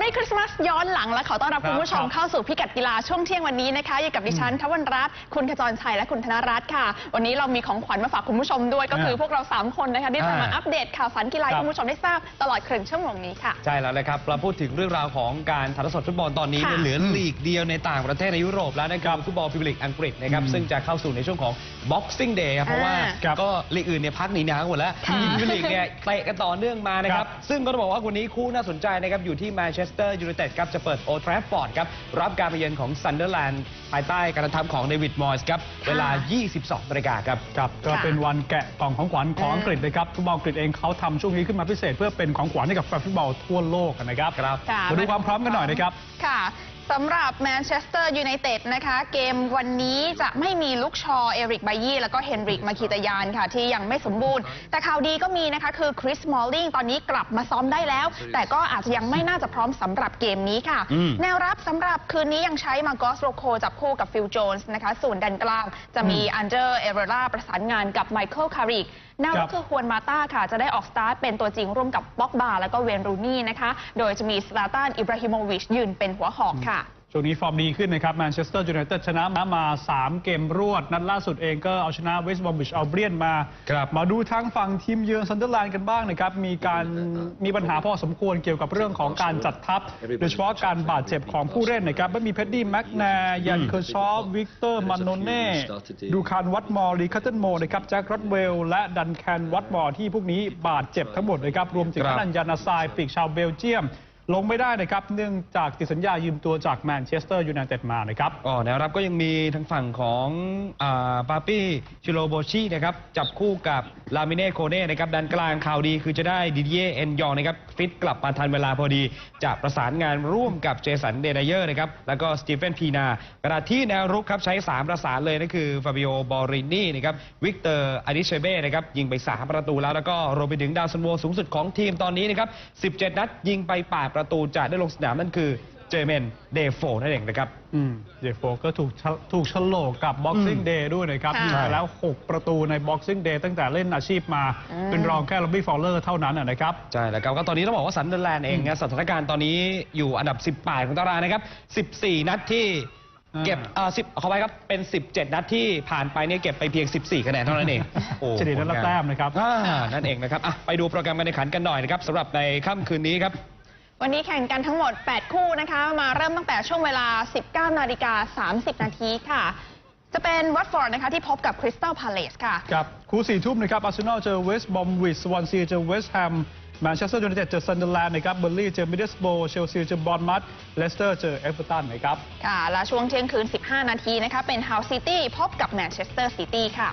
Merry Christmas ย้อนหลังและขอต้อนรับครับคุณผู้ชมครับเข้าสู่พิกัดกีฬาช่วงเที่ยงวันนี้นะคะอยู่กับดิฉันทวันรัตน์คุณขจรชัยและคุณธนรัตน์ค่ะ วันนี้เรามีของขวัญมาฝากคุณผู้ชมด้วย ก็คือพวกเรา 3 คนนะคะที่จะมาอ่าอัปเดตข่าวสารกีฬาให้ครับคุณผู้ชมได้ทราบตลอดครึ่งชั่วโมงนี้ค่ะใช่แล้วนะครับเราพูดถึงเรื่องราวของการถ่ายทอดสดฟุตบอลตอนนี้ค่ะเนี่ยเหลือลีกเดียวในต่างประเทศในยุโรปแล้วนะครับฟุตบอลพรีเมียร์ลีกอังกฤษนะครับอืมซึ่งจะเข้าสู่ในช่วงของ Boxing Day ครับเพราะว่าครับก็ลีกอื่นเนี่ยพักหนีหนาวหมดแล้วค่ะพรีเมียร์ลีกเนี่ยเตะกันต่อเนื่องมานะคครัรับบซึ่งก็ต้องบอกว่าวันนี้คู่น่าสนใจนะครับอยู่ที่แมนเชสเตอร์ยูไนเต็ดครับจะเปิดโอทราฟฟอร์ดครับรับการไปเยือนของซันเดอร์แลนด์ภายใต้การกระทำของเดวิดมอยส์ครับ เวลา 22นาฬิกาครับ ครับก็ค่ะเป็นวันแกะกล่องของขวัญของอืมอังกฤษนะครับฟุตบอลอังกฤษเองเขาทำช่วงนี้ขึ้นมาพิเศษ เพื่อเป็นของขวัญให้กับแฟนฟุตบอลทั่วโลกนะครับครับค่ะ มาดูความพร้อมกันหน่อยนะครับ ค่ะสำหรับแมนเชสเตอร์ยูไนเต็ดนะคะ เกมวันนี้จะไม่มีลุกชอเอริกไบยี่แล้วก็เฮนริกมาคีตายานค่ะ ที่ยังไม่สมบูรณ์ แต่ข่าวดีก็มีนะคะคือคริสมอลลิงตอนนี้กลับมาซ้อมได้แล้ว แต่ก็อาจจะยังไม่น่าจะพร้อมสำหรับเกมนี้ค่ะ อืม แนวรับสำหรับคืนนี้ยังใช้มากอสโรโคจับคู่กับฟิลโจนส์นะคะส่วนดันกลางจะมีอันเดอร์เอเรราประสานงานกับไมเคิลคาริกแนวครัรับบคือฮวนมาต้าค่ะ จะได้ออกสตาร์ทเป็นตัวจริงร่วมกับบ็อกบาแล้วก็เวนรูนี่นะคะ โดยจะมีสลาตันอิบราฮิโมวิชยืนเป็นหัวหอกค่ะ ช่วงนี้ฟอร์มดีขึ้นนะครับแมนเชสเตอร์ยูไนเต็ดชนะมา 3 เกมรวด นัดล่าสุดเองก็เอาชนะเวสต์บอมบิชเอาเบียนมาครับมาดูทั้งฝั่งทีมเยือนซันเดอร์แลนด์กันบ้างนะครับ มีการมีปัญหาพอสมควรเกี่ยวกับเรื่องของการจัดทัพ โดยเฉพาะการบาดเจ็บของผู้เล่นนะครับไม่มีเพดดี้แม็กนายันเคอร์ชอฟวิกเตอร์มานโนเน่ดูคานวัตมอร์ลีคัตเทนโมนะครับแจ็ครอดเวลและดันแคนวัตมอร์ที่พวกนี้บาดเจ็บทั้งหมดนะครับรวมถึงครับอนันยานาซายปีกชาวเบลเยียม ลงไม่ได้นะครับ เนื่องจากติดสัญญายืมตัวจากแมนเชสเตอร์ยูไนเต็ดมานะครับ อ๋อแนวรับก็ยังมีทางฝั่งของปาปี้ชิโรโบชินะครับ จับคู่กับลามิเน่โคเน่นะครับดันกลางข่าวดีคือจะได้ดิเดียเอ็นยองนะครับ ฟิตกลับมาทันเวลาพอดี จะประสานงานร่วมกับเจสันเดนเยอร์นะครับ แล้วก็สตีเฟนพีนากระที่แนวรุกครับใช้ 3 ประสานเลยนั่นคือฟาบิโอบอรินี่นะครับวิกเตอร์อาดิเชเบ้นะครับยิงไป 3 ประตูแล้วแล้วก็รวมไปถึงดาวซันโวสูงสุดของทีมตอนนี้นะครับ17 นัดยิงไป8ประตูจะได้ลงสนามนั่นคือเจเมนเดโฟนั่นเองนะครับ อืมเจฟโฟก็ถูกฉถูกฉลกกับ Boxing อืม Day ด้วยนะครับค่ะยิงไปแล้ว 6 ประตูใน Boxing Day ตั้งแต่เล่นอาชีพมา อืม เป็นรองแค่ Robbie Fowler เท่านั้นนะนะครับ ใช่แล้วครับก็ตอนนี้ต้องบอกว่าซันเดอร์แลนด์เองนะสถานการณ์ตอนนี้อยู่อันดับ 18 ของตารางนะครับ 14 นัดที่อ่าเก็บเอ่อ10ขอไปครับเป็น 17 นัดที่ผ่านไปเนี่ยเก็บไปเพียง 14 คะแนนเท่านั้นเองโอ้เฉลี่ยนัดละแต้มนะครับ อ่านั่นเองนะครับอะไปดูโปรแกรมการแข่งขันกันหน่อยนะครับสำหรับในค่ำคืนนี้ครับ วันนี้แข่งกันทั้งหมด 8 คู่นะคะ มาเริ่มตั้งแต่ช่วงเวลา 19 นาฬิกา 30 นาทีค่ะ จะเป็นวัตฟอร์ดนะคะที่พบกับคริสตัลพาเลสค่ะ ครับ คู่สี่ทุ่มนะครับอาร์เซนอลเจอเวสต์บอมวิชสวอนซีเจอเวสต์แฮมแมนเชสเตอร์ยูไนเต็ดเจอซันเดอร์แลนด์นะครับเบอร์ลี่เจอมิดเดิลสโบเชลซีเจอบอลมัดเลสเตอร์เจอเอเวอร์ตันนะครับ ค่ะ และช่วงเที่ยงคืน 15 นาทีนะคะเป็นฮาวซิตี้พบกับแมนเชสเตอร์ซิตี้ค่ะ